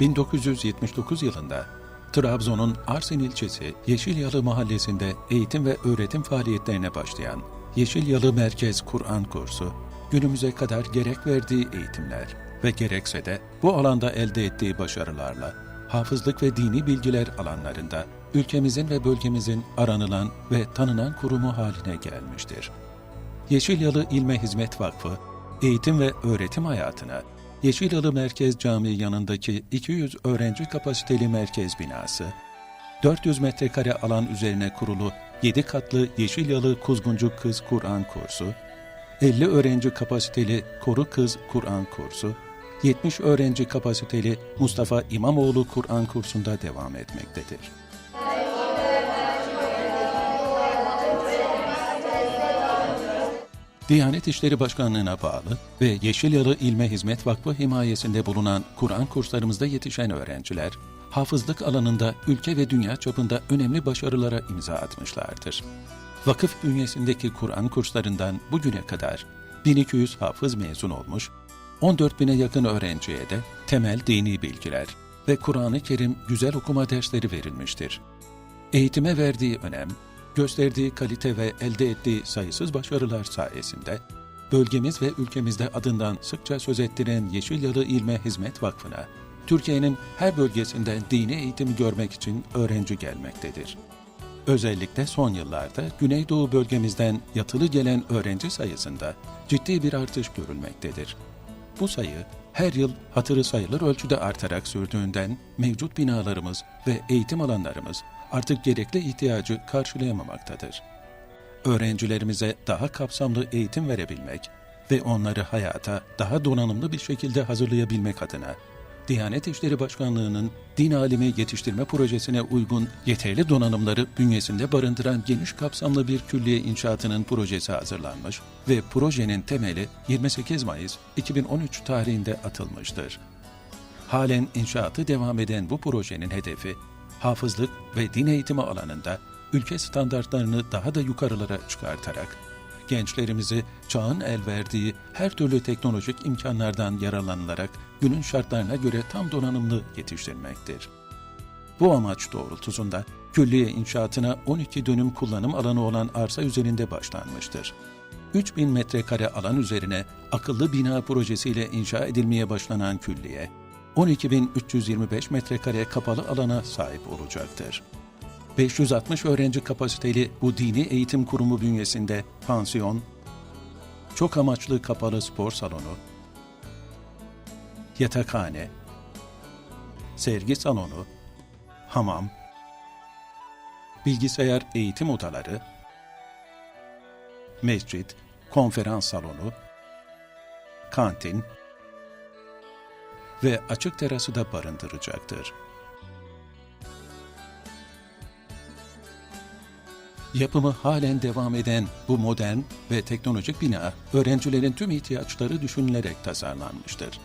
1979 yılında Trabzon'un Arsin ilçesi Yeşilyalı mahallesinde eğitim ve öğretim faaliyetlerine başlayan Yeşilyalı Merkez Kur'an kursu, günümüze kadar gerek verdiği eğitimler ve gerekse de bu alanda elde ettiği başarılarla hafızlık ve dini bilgiler alanlarında ülkemizin ve bölgemizin aranılan ve tanınan kurumu haline gelmiştir. Yeşilyalı İlme Hizmet Vakfı, eğitim ve öğretim hayatına Yeşilyalı Merkez Camii yanındaki 200 öğrenci kapasiteli merkez binası, 400 metrekare alan üzerine kurulu 7 katlı Yeşilyalı Kuzguncuk Kız Kur'an kursu, 50 öğrenci kapasiteli Koru Kız Kur'an kursu, 70 öğrenci kapasiteli Mustafa İmamoğlu Kur'an kursunda devam etmektedir. Diyanet İşleri Başkanlığı'na bağlı ve Yeşilyalı İlme Hizmet Vakfı himayesinde bulunan Kur'an kurslarımızda yetişen öğrenciler, hafızlık alanında ülke ve dünya çapında önemli başarılara imza atmışlardır. Vakıf bünyesindeki Kur'an kurslarından bugüne kadar 1200 hafız mezun olmuş, 14 bine yakın öğrenciye de temel dini bilgiler ve Kur'an-ı Kerim güzel okuma dersleri verilmiştir. Eğitime verdiği önem, gösterdiği kalite ve elde ettiği sayısız başarılar sayesinde bölgemiz ve ülkemizde adından sıkça söz ettiren Yeşilyalı İlme Hizmet Vakfı'na Türkiye'nin her bölgesinden dini eğitimi görmek için öğrenci gelmektedir. Özellikle son yıllarda Güneydoğu bölgemizden yatılı gelen öğrenci sayısında ciddi bir artış görülmektedir. Bu sayı her yıl hatırı sayılır ölçüde artarak sürdüğünden mevcut binalarımız ve eğitim alanlarımız artık gerekli ihtiyacı karşılayamamaktadır. Öğrencilerimize daha kapsamlı eğitim verebilmek ve onları hayata daha donanımlı bir şekilde hazırlayabilmek adına Diyanet İşleri Başkanlığı'nın din alimi yetiştirme projesine uygun yeterli donanımları bünyesinde barındıran geniş kapsamlı bir külliye inşaatının projesi hazırlanmış ve projenin temeli 28 Mayıs 2013 tarihinde atılmıştır. Halen inşaatı devam eden bu projenin hedefi, hafızlık ve din eğitimi alanında ülke standartlarını daha da yukarılara çıkartarak, gençlerimizi çağın el verdiği her türlü teknolojik imkanlardan yararlanılarak günün şartlarına göre tam donanımlı yetiştirmektir. Bu amaç doğrultusunda külliye inşaatına 12 dönüm kullanım alanı olan arsa üzerinde başlanmıştır. 3000 metrekare alan üzerine akıllı bina projesiyle inşa edilmeye başlanan külliye, 12.325 metrekare kapalı alana sahip olacaktır. 560 öğrenci kapasiteli bu dini eğitim kurumu bünyesinde pansiyon, çok amaçlı kapalı spor salonu, yatakhane, sergi salonu, hamam, bilgisayar eğitim odaları, mescit, konferans salonu, kantin ve açık terası da barındıracaktır. Yapımı halen devam eden bu modern ve teknolojik bina, öğrencilerin tüm ihtiyaçları düşünülerek tasarlanmıştır.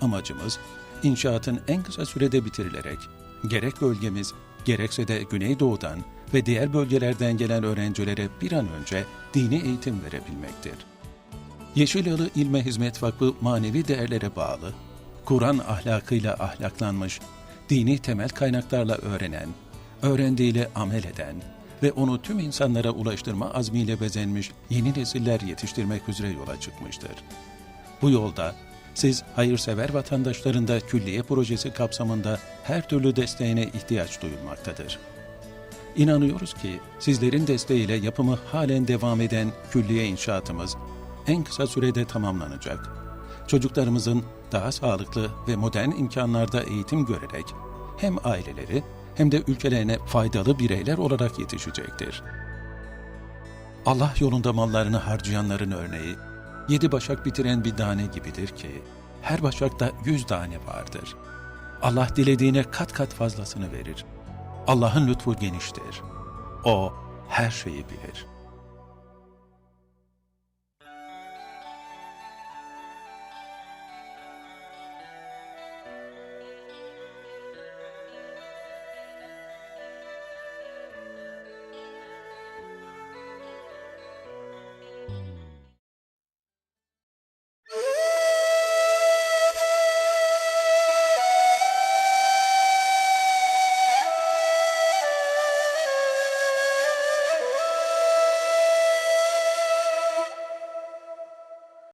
Amacımız inşaatın en kısa sürede bitirilerek gerek bölgemiz gerekse de Güneydoğu'dan ve diğer bölgelerden gelen öğrencilere bir an önce dini eğitim verebilmektir. Yeşilyalı İlme Hizmet Vakfı manevi değerlere bağlı, Kur'an ahlakıyla ahlaklanmış, dini temel kaynaklarla öğrenen, öğrendiğiyle amel eden ve onu tüm insanlara ulaştırma azmiyle bezenmiş yeni nesiller yetiştirmek üzere yola çıkmıştır. Bu yolda siz hayırsever vatandaşların da külliye projesi kapsamında her türlü desteğine ihtiyaç duyulmaktadır. İnanıyoruz ki sizlerin desteğiyle yapımı halen devam eden külliye inşaatımız en kısa sürede tamamlanacak. Çocuklarımızın daha sağlıklı ve modern imkanlarda eğitim görerek hem aileleri hem de ülkelerine faydalı bireyler olarak yetişecektir. Allah yolunda mallarını harcayanların örneği, yedi başak bitiren bir tane gibidir ki, her başakta yüz tane vardır. Allah dilediğine kat kat fazlasını verir. Allah'ın lütfu geniştir. O, her şeyi bilir.